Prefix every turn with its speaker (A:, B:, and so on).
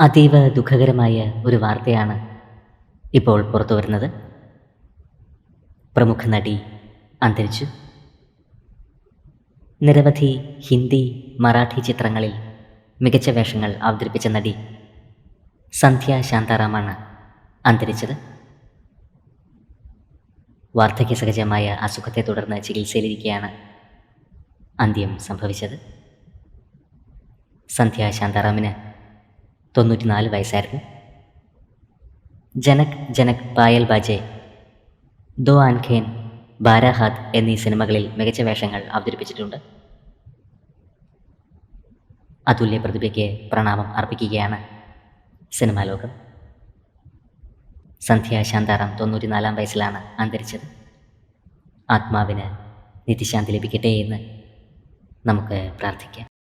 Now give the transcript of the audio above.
A: അതീവ ദുഃഖകരമായ ഒരു വാർത്തയാണ് ഇപ്പോൾ പുറത്തു വരുന്നത്. പ്രമുഖ നടി അന്തരിച്ചു. നിരവധി ഹിന്ദി മറാഠി ചിത്രങ്ങളിൽ മികച്ച വേഷങ്ങൾ അവതരിപ്പിച്ച നടി സന്ധ്യ ശാന്താറാമാണ് അന്തരിച്ചത്. വാർദ്ധക്യസഹജമായ അസുഖത്തെ തുടർന്ന് ചികിത്സയിലിരിക്കെയാണ് അന്ത്യം സംഭവിച്ചത്. സന്ധ്യ ശാന്താറാമിന് തൊണ്ണൂറ്റിനാല് വയസ്സായിരുന്നു. ജനക് ജനക് പായൽ ബാജെ ദോ ആൻഖേൻ ബാരാഹാത്ത് എന്നീ സിനിമകളിൽ മികച്ച വേഷങ്ങൾ അവതരിപ്പിച്ചിട്ടുണ്ട്. അതുല്യ പ്രതിഭയ്ക്ക് പ്രണാമം അർപ്പിക്കുകയാണ് സിനിമാ ലോകം. സന്ധ്യ ശാന്താറാം തൊണ്ണൂറ്റിനാലാം വയസ്സിലാണ് അന്തരിച്ചത്. ആത്മാവിന് നിത്യശാന്തി ലഭിക്കട്ടെ എന്ന് നമുക്ക് പ്രാർത്ഥിക്കാം.